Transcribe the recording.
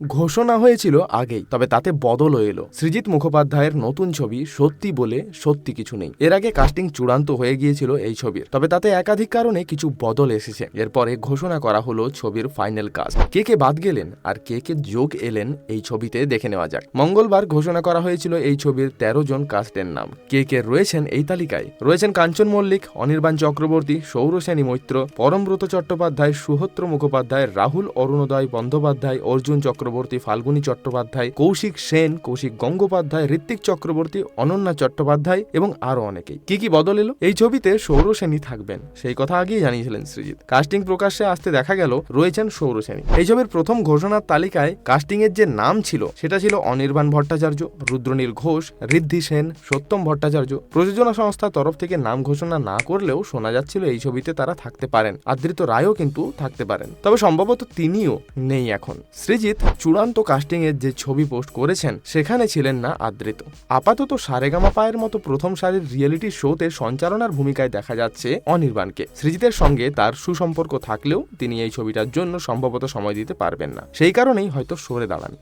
ঘোষণা হয়েছিল আগেই, তবে তাতে বদলও এলো। সৃজিত মুখোপাধ্যায়ের নতুন ছবি সত্যি বলে সত্যি কিছু নেই। এর আগে কাস্টিং চূড়ান্ত হয়ে গিয়েছিল এই ছবির, তবে তাতে একাধিক কারণে কিছু বদল এসেছে। এরপরে ঘোষণা করা হলো ছবির ফাইনাল কাজ কে কে বাদ গেলেন আর কে কে যোগ এলেন এই ছবিতে দেখে নেওয়া যাক। মঙ্গলবার ঘোষণা করা হয়েছিল এই ছবির তেরো জন কাস্টের নাম। কে কে রয়েছেন এই তালিকায়? রয়েছেন কাঞ্চন মল্লিক, অনির্বাণ চক্রবর্তী সৌরসেনী মৈত্র, পরমব্রত চট্টোপাধ্যায়, সুহত্র মুখোপাধ্যায়, রাহুল অরুণোদয় বন্দ্যোপাধ্যায়, অর্জুন চক্রবর্তী ফাল্গুনী চট্টোপাধ্যায়, কৌশিক সেন, কৌশিক গঙ্গোপাধ্যায় ঋত্বিক চক্রবর্তী, অনন্যা চট্টোপাধ্যায় এবং আরও অনেকেই। কি কি বদল এলো? এই ছবিতে সৌরসেনী থাকবেন। সেই কথা আগেই জানিয়েছিলেন সৃজিত কাস্টিং প্রকাশ্যে আসতে দেখা গেল রয়েছেন সৌর সৌরসেনী এই ছবির প্রথম ঘোষণার তালিকায় কাস্টিং এর যে নাম ছিল, সেটা ছিল অনির্বাণ ভট্টাচার্য, রুদ্রনীল ঘোষ, ঋদ্ধি সেন, সত্যম ভট্টাচার্য। প্রযোজনা সংস্থার তরফ থেকে নাম ঘোষণা না করলেও শোনা যাচ্ছিল এই ছবিতে তারা থাকতে পারেন। আদৃত রায়ও কিন্তু থাকতে পারেন। তবে সম্ভবত তিনিও নেই এখন। সৃজিত চূড়ান্ত কাস্টিংয়ের যে ছবি পোস্ট করেছেন, সেখানে ছিলেন না আদৃত আপাতত সারেগামা পায়ের মতো প্রথম সারির রিয়েলিটি শোতে সঞ্চালনার ভূমিকায় দেখা যাচ্ছে অনির্বাণকে। সৃজিতের সঙ্গে তার সুসম্পর্ক থাকলেও তিনি এই ছবিটার জন্য সম্ভবত সময় দিতে পারবেন না। সেই কারণেই হয়তো সরে দাঁড়ান।